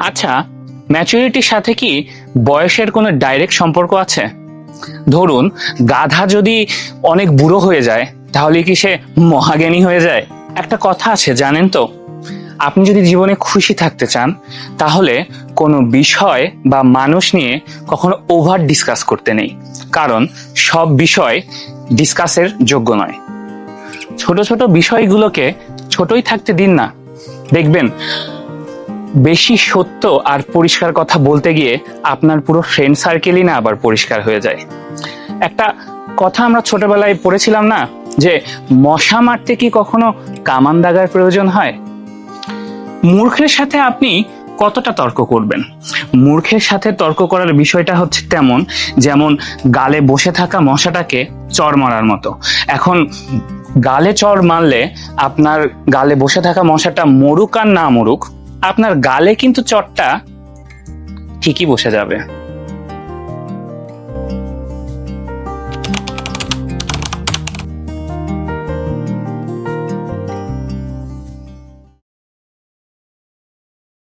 আচ্ছা ম্যাচুরিটির সাথে কি বয়সের কোনো ডাইরেক্ট সম্পর্ক আছে? ধরুন, গাধা যদি অনেক বুড়ো হয়ে যায়, তাহলে কি সে মহাজ্ঞানী হয়ে যায়? একটা কথা আছে, জানেন তো? আপনি যদি জীবনে খুশি থাকতে চান, তাহলে কোনো বিষয় বা মানুষ নিয়ে কখনো ওভার ডিসকাস করতে নেই। কারণ, সব বিষয় ডিসকাসের যোগ্য নয়। ছোট ছোট বিষয়গুলোকে ছোটই থাকতে দিন না। দেখবেন বেশি সত্য আর পরিষ্কার কথা বলতে গিয়ে আপনার পুরো ফ্রেন্ড সার্কেলই না আবার পরিষ্কার হয়ে যায়। একটা কথা আমরা ছোটবেলায় পড়েছিলাম না, যে মশা মারতে কি কখনো কামান দাগার প্রয়োজন হয়? মূর্খের সাথে আপনি কতটা তর্ক করবেন? মূর্খের সাথে তর্ক করার বিষয়টা হচ্ছে তেমন, যেমন গালে বসে থাকা মশাটাকে চর মারার মতো। এখন গালে চর মারলে আপনার গালে বসে থাকা মশাটা মরুক আর না মরুক আপনার গালে কিন্তু চটটা ঠিকই বসে যাবে।